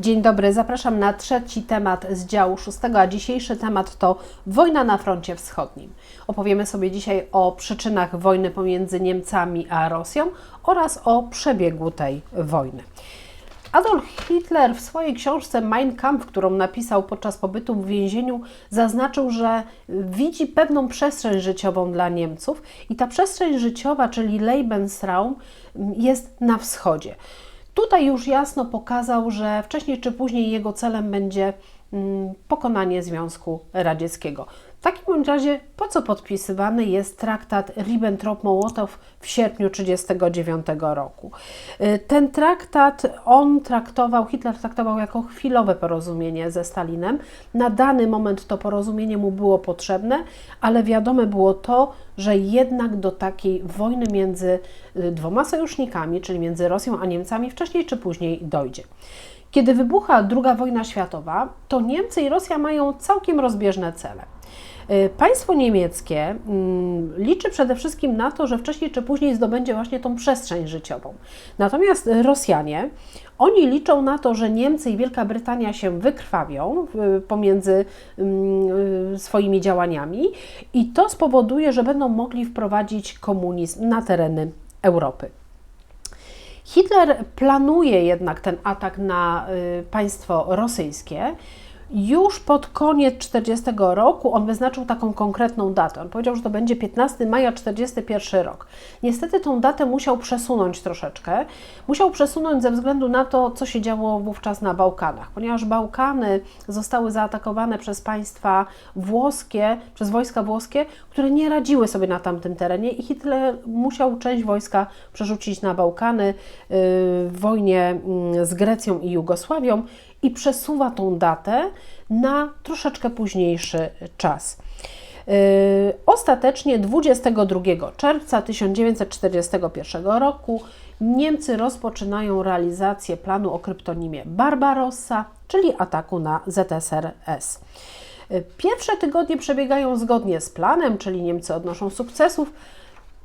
Dzień dobry, zapraszam na trzeci temat z działu szóstego, a dzisiejszy temat to wojna na froncie wschodnim. Opowiemy sobie dzisiaj o przyczynach wojny pomiędzy Niemcami a Rosją oraz o przebiegu tej wojny. Adolf Hitler w swojej książce Mein Kampf, którą napisał podczas pobytu w więzieniu, zaznaczył, że widzi pewną przestrzeń życiową dla Niemców i ta przestrzeń życiowa, czyli Lebensraum, jest na wschodzie. Tutaj już jasno pokazał, że wcześniej czy później jego celem będzie mm, pokonanie Związku Radzieckiego. W takim razie, po co podpisywany jest traktat Ribbentrop-Mołotow w sierpniu 1939 roku? Y, ten traktat on traktował, Hitler traktował jako chwilowe porozumienie ze Stalinem. Na dany moment to porozumienie mu było potrzebne, ale wiadome było to, że jednak do takiej wojny między y, dwoma sojusznikami, czyli między Rosją a Niemcami, wcześniej czy później dojdzie. Kiedy wybucha II wojna światowa, to Niemcy i Rosja mają całkiem rozbieżne cele. Y, państwo niemieckie mm, liczy przede wszystkim na to, że wcześniej czy później zdobędzie właśnie tą przestrzeń życiową. Natomiast Rosjanie, oni liczą na to, że Niemcy i Wielka Brytania się wykrwawią pomiędzy mm, y, swoimi działaniami i to spowoduje, że będą mogli wprowadzić komunizm na tereny Europy. Hitler planuje jednak ten atak na państwo rosyjskie. Już pod koniec 40 roku on wyznaczył taką konkretną datę. On powiedział, że to będzie 15 maja 41 rok. Niestety tą datę musiał przesunąć troszeczkę. Musiał przesunąć ze względu na to, co się działo wówczas na Bałkanach, ponieważ Bałkany zostały zaatakowane przez państwa włoskie, przez wojska włoskie, które nie radziły sobie na tamtym terenie i Hitler musiał część wojska przerzucić na Bałkany yy, w wojnie mm, z Grecją i Jugosławią i przesuwa tą datę na troszeczkę późniejszy czas. Yy, ostatecznie 22 czerwca 1941 roku Niemcy rozpoczynają realizację planu o kryptonimie Barbarossa, czyli ataku na ZSRS. Yy, pierwsze tygodnie przebiegają zgodnie z planem, czyli Niemcy odnoszą sukcesów,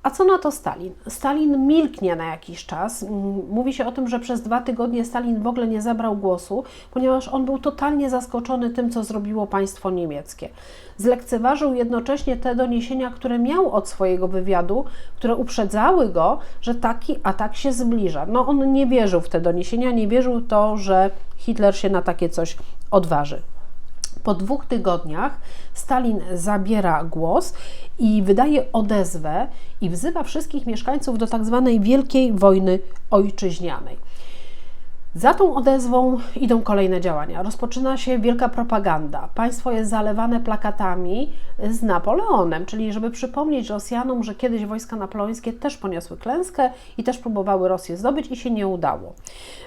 a co na to Stalin? Stalin milknie na jakiś czas. Mówi się o tym, że przez dwa tygodnie Stalin w ogóle nie zabrał głosu, ponieważ on był totalnie zaskoczony tym, co zrobiło państwo niemieckie. Zlekceważył jednocześnie te doniesienia, które miał od swojego wywiadu, które uprzedzały go, że taki atak się zbliża. No on nie wierzył w te doniesienia, nie wierzył to, że Hitler się na takie coś odważy. Po dwóch tygodniach Stalin zabiera głos i wydaje odezwę i wzywa wszystkich mieszkańców do tak zwanej wielkiej wojny ojczyźnianej. Za tą odezwą idą kolejne działania. Rozpoczyna się wielka propaganda. Państwo jest zalewane plakatami z Napoleonem, czyli żeby przypomnieć Rosjanom, że kiedyś wojska napoleońskie też poniosły klęskę i też próbowały Rosję zdobyć i się nie udało.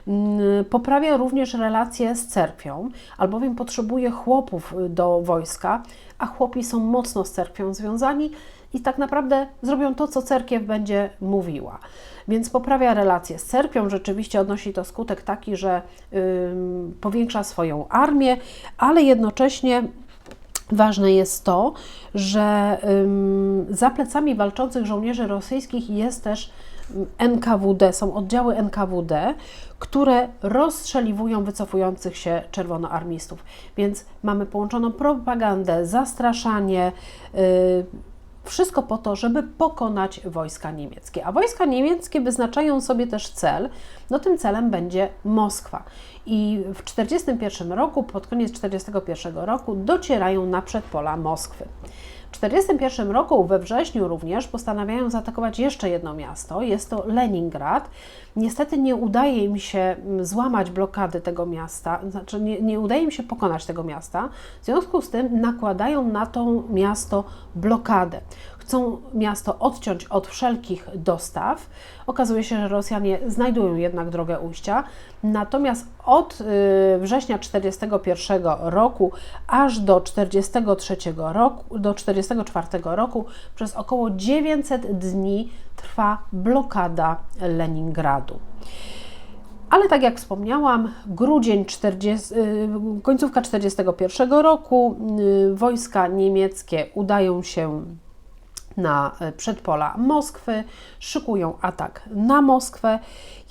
Mm, poprawia również relacje z cerkwią, albowiem potrzebuje chłopów do wojska, a chłopi są mocno z cerkwią związani i tak naprawdę zrobią to, co cerkiew będzie mówiła. Więc poprawia relacje z cerkwią, rzeczywiście odnosi to skutek taki, że powiększa swoją armię, ale jednocześnie Ważne jest to, że za plecami walczących żołnierzy rosyjskich jest też NKWD, są oddziały NKWD, które rozstrzeliwują wycofujących się czerwonoarmistów. Więc mamy połączoną propagandę, zastraszanie, yy, wszystko po to, żeby pokonać wojska niemieckie. A wojska niemieckie wyznaczają sobie też cel, no tym celem będzie Moskwa. I w 1941 roku, pod koniec 1941 roku, docierają na przedpola Moskwy. W 1941 roku, we wrześniu również, postanawiają zaatakować jeszcze jedno miasto, jest to Leningrad. Niestety nie udaje im się mm, złamać blokady tego miasta, znaczy nie, nie udaje im się pokonać tego miasta, w związku z tym nakładają na to miasto blokadę chcą miasto odciąć od wszelkich dostaw. Okazuje się, że Rosjanie znajdują jednak drogę ujścia. Natomiast od y, września 1941 roku aż do 1943 roku, do 44 roku przez około 900 dni trwa blokada Leningradu. Ale tak jak wspomniałam, grudzień 40, y, końcówka 1941 roku y, wojska niemieckie udają się na e, przedpola Moskwy, szykują atak na Moskwę,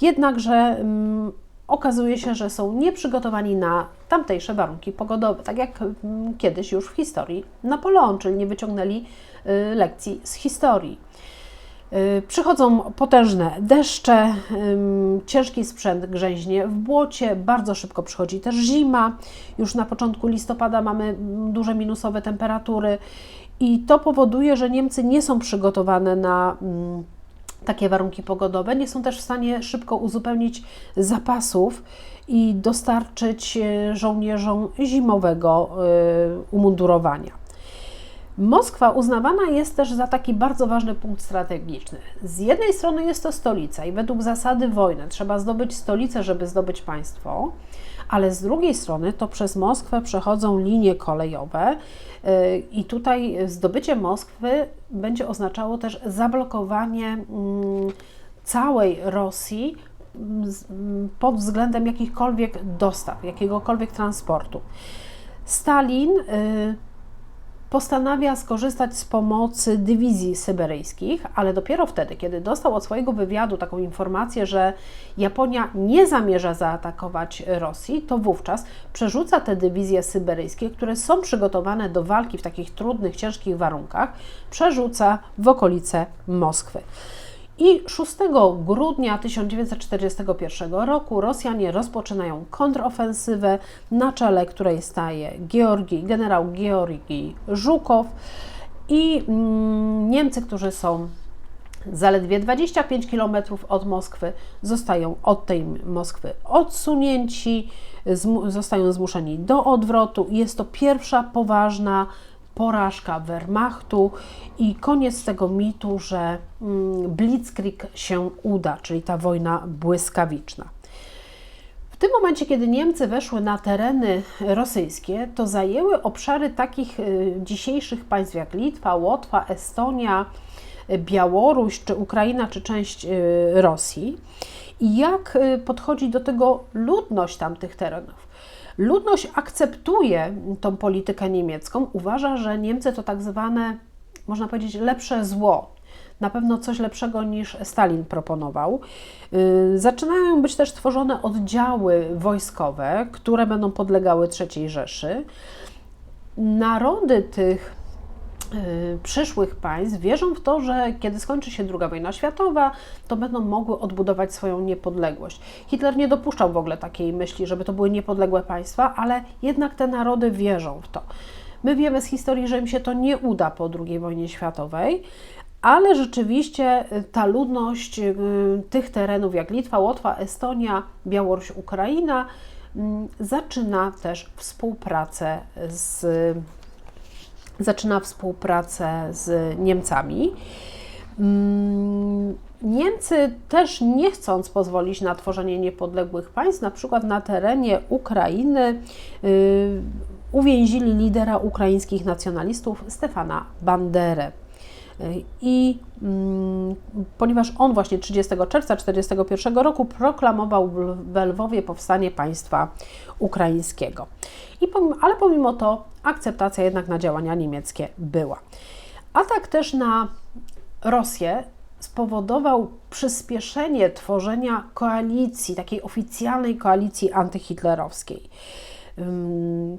jednakże mm, okazuje się, że są nieprzygotowani na tamtejsze warunki pogodowe, tak jak mm, kiedyś już w historii Napoleon, czyli nie wyciągnęli y, lekcji z historii. Y, przychodzą potężne deszcze, ciężki sprzęt grzęźnie w błocie, bardzo szybko przychodzi też zima. Już na początku listopada mamy mm, duże minusowe temperatury i to powoduje, że Niemcy nie są przygotowane na mm, takie warunki pogodowe, nie są też w stanie szybko uzupełnić zapasów i dostarczyć e, żołnierzom zimowego e, umundurowania. Moskwa uznawana jest też za taki bardzo ważny punkt strategiczny. Z jednej strony jest to stolica i według zasady wojny trzeba zdobyć stolicę, żeby zdobyć państwo, ale z drugiej strony to przez Moskwę przechodzą linie kolejowe y, i tutaj zdobycie Moskwy będzie oznaczało też zablokowanie mm, całej Rosji mm, mm, pod względem jakichkolwiek dostaw, jakiegokolwiek transportu. Stalin y, postanawia skorzystać z pomocy dywizji syberyjskich, ale dopiero wtedy, kiedy dostał od swojego wywiadu taką informację, że Japonia nie zamierza zaatakować Rosji, to wówczas przerzuca te dywizje syberyjskie, które są przygotowane do walki w takich trudnych, ciężkich warunkach, przerzuca w okolice Moskwy. I 6 grudnia 1941 roku Rosjanie rozpoczynają kontrofensywę, na czele której staje Georgi, generał Georgi Żukow i mm, Niemcy, którzy są zaledwie 25 km od Moskwy, zostają od tej Moskwy odsunięci, zostają zmuszeni do odwrotu. Jest to pierwsza poważna porażka Wehrmachtu i koniec tego mitu, że mm, Blitzkrieg się uda, czyli ta wojna błyskawiczna. W tym momencie, kiedy Niemcy weszły na tereny rosyjskie, to zajęły obszary takich y, dzisiejszych państw jak Litwa, Łotwa, Estonia, Białoruś, czy Ukraina, czy część y, Rosji. I jak y, podchodzi do tego ludność tamtych terenów? Ludność akceptuje tą politykę niemiecką, uważa, że Niemcy to tak zwane, można powiedzieć, lepsze zło. Na pewno coś lepszego niż Stalin proponował. Y, zaczynają być też tworzone oddziały wojskowe, które będą podlegały III Rzeszy. Narody tych przyszłych państw wierzą w to, że kiedy skończy się II wojna światowa, to będą mogły odbudować swoją niepodległość. Hitler nie dopuszczał w ogóle takiej myśli, żeby to były niepodległe państwa, ale jednak te narody wierzą w to. My wiemy z historii, że im się to nie uda po II wojnie światowej, ale rzeczywiście y, ta ludność y, tych terenów jak Litwa, Łotwa, Estonia, Białoruś, Ukraina mm, zaczyna też współpracę z zaczyna współpracę z Niemcami. Mm, Niemcy też nie chcąc pozwolić na tworzenie niepodległych państw, na przykład na terenie Ukrainy, y, uwięzili lidera ukraińskich nacjonalistów Stefana Banderę. I mm, ponieważ on właśnie 30 czerwca 1941 roku proklamował w Lwowie powstanie państwa ukraińskiego. I ale pomimo to akceptacja jednak na działania niemieckie była. Atak też na Rosję spowodował przyspieszenie tworzenia koalicji, takiej oficjalnej koalicji antyhitlerowskiej.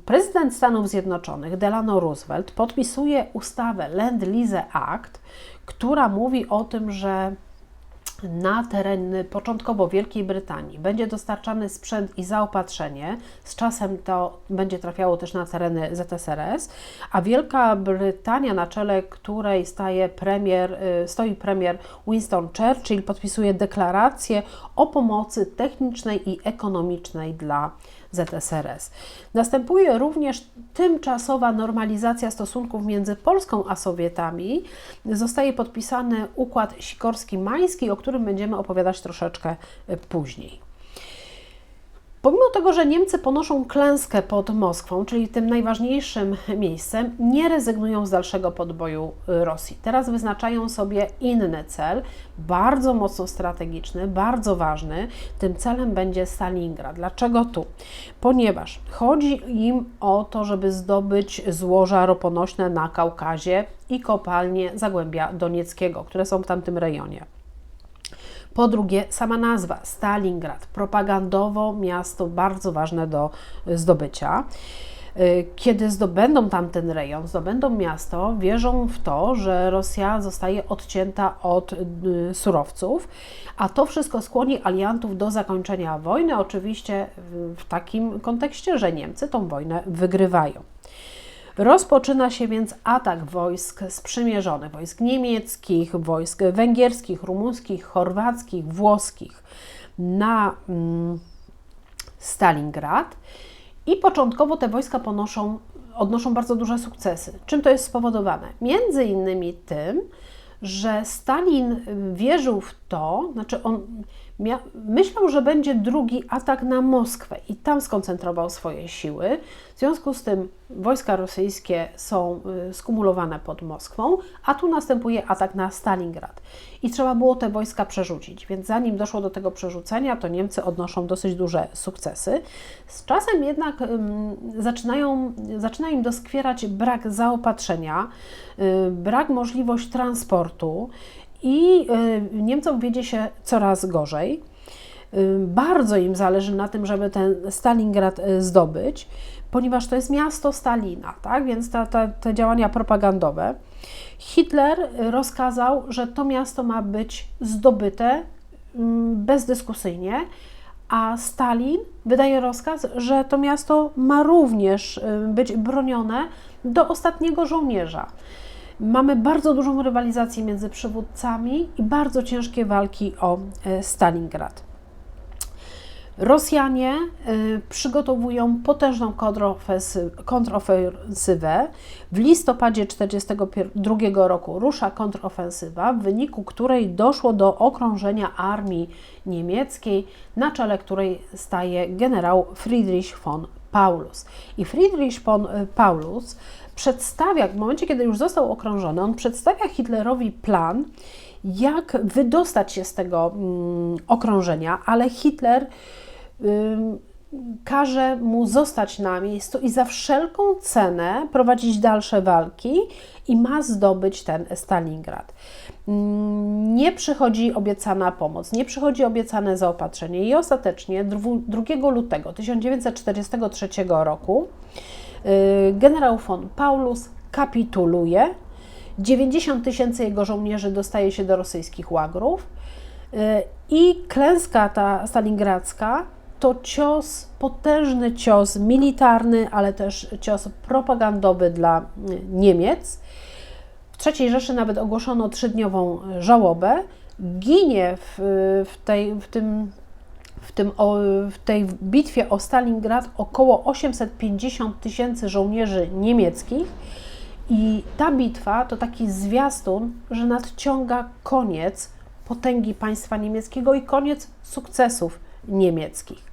Prezydent Stanów Zjednoczonych Delano Roosevelt podpisuje ustawę Land-Lease Act, która mówi o tym, że na tereny początkowo Wielkiej Brytanii będzie dostarczany sprzęt i zaopatrzenie, z czasem to będzie trafiało też na tereny ZSRS, a Wielka Brytania, na czele której staje premier, y, stoi premier Winston Churchill, podpisuje deklarację o pomocy technicznej i ekonomicznej dla ZSRS. Następuje również tymczasowa normalizacja stosunków między Polską a Sowietami. Zostaje podpisany układ Sikorski-Mański, o którym będziemy opowiadać troszeczkę później. Pomimo tego, że Niemcy ponoszą klęskę pod Moskwą, czyli tym najważniejszym miejscem, nie rezygnują z dalszego podboju Rosji. Teraz wyznaczają sobie inny cel, bardzo mocno strategiczny, bardzo ważny. Tym celem będzie Stalingrad. Dlaczego tu? Ponieważ chodzi im o to, żeby zdobyć złoża roponośne na Kaukazie i kopalnie Zagłębia Donieckiego, które są w tamtym rejonie. Po drugie, sama nazwa Stalingrad, propagandowo miasto bardzo ważne do zdobycia. Y, kiedy zdobędą tamten rejon, zdobędą miasto, wierzą w to, że Rosja zostaje odcięta od y, surowców, a to wszystko skłoni aliantów do zakończenia wojny, oczywiście w takim kontekście, że Niemcy tą wojnę wygrywają. Rozpoczyna się więc atak wojsk sprzymierzonych, wojsk niemieckich, wojsk węgierskich, rumuńskich, chorwackich, włoskich na mm, Stalingrad. I początkowo te wojska ponoszą, odnoszą bardzo duże sukcesy. Czym to jest spowodowane? Między innymi tym, że Stalin wierzył w to, znaczy on myślał, że będzie drugi atak na Moskwę i tam skoncentrował swoje siły. W związku z tym wojska rosyjskie są y, skumulowane pod Moskwą, a tu następuje atak na Stalingrad. I trzeba było te wojska przerzucić, więc zanim doszło do tego przerzucenia, to Niemcy odnoszą dosyć duże sukcesy. Z czasem jednak zaczynają, zaczyna im doskwierać brak zaopatrzenia, yy, brak możliwości transportu i y, Niemcom wiedzie się coraz gorzej. Y, bardzo im zależy na tym, żeby ten Stalingrad y, zdobyć, ponieważ to jest miasto Stalina, tak? więc ta, ta, te działania propagandowe. Hitler rozkazał, że to miasto ma być zdobyte mm, bezdyskusyjnie, a Stalin wydaje rozkaz, że to miasto ma również być bronione do ostatniego żołnierza. Mamy bardzo dużą rywalizację między przywódcami i bardzo ciężkie walki o e, Stalingrad. Rosjanie e, przygotowują potężną kontrofensywę. W listopadzie 1942 roku rusza kontrofensywa, w wyniku której doszło do okrążenia armii niemieckiej, na czele której staje generał Friedrich von Paulus. I Friedrich von Paulus przedstawia, w momencie, kiedy już został okrążony, on przedstawia Hitlerowi plan, jak wydostać się z tego mm, okrążenia, ale Hitler każe mu zostać na miejscu i za wszelką cenę prowadzić dalsze walki i ma zdobyć ten Stalingrad. Mm, nie przychodzi obiecana pomoc, nie przychodzi obiecane zaopatrzenie i ostatecznie 2 lutego 1943 roku generał von Paulus kapituluje. 90 tysięcy jego żołnierzy dostaje się do rosyjskich łagrów y, i klęska ta stalingradzka to cios, potężny cios militarny, ale też cios propagandowy dla y, Niemiec. W III Rzeszy nawet ogłoszono trzydniową żałobę. Ginie w, w, tej, w tym w, tym, w tej bitwie o Stalingrad około 850 tysięcy żołnierzy niemieckich. I ta bitwa to taki zwiastun, że nadciąga koniec potęgi państwa niemieckiego i koniec sukcesów niemieckich.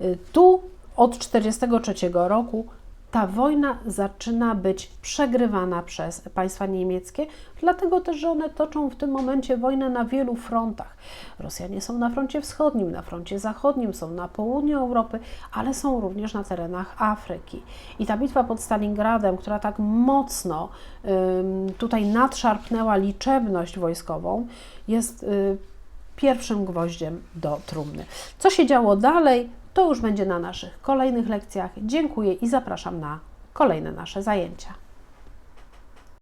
Y, tu od 1943 roku ta wojna zaczyna być przegrywana przez państwa niemieckie, dlatego też, że one toczą w tym momencie wojnę na wielu frontach. Rosjanie są na froncie wschodnim, na froncie zachodnim, są na południu Europy, ale są również na terenach Afryki. I ta bitwa pod Stalingradem, która tak mocno tutaj nadszarpnęła liczebność wojskową, jest y, pierwszym gwoździem do trumny. Co się działo dalej? To już będzie na naszych kolejnych lekcjach. Dziękuję i zapraszam na kolejne nasze zajęcia.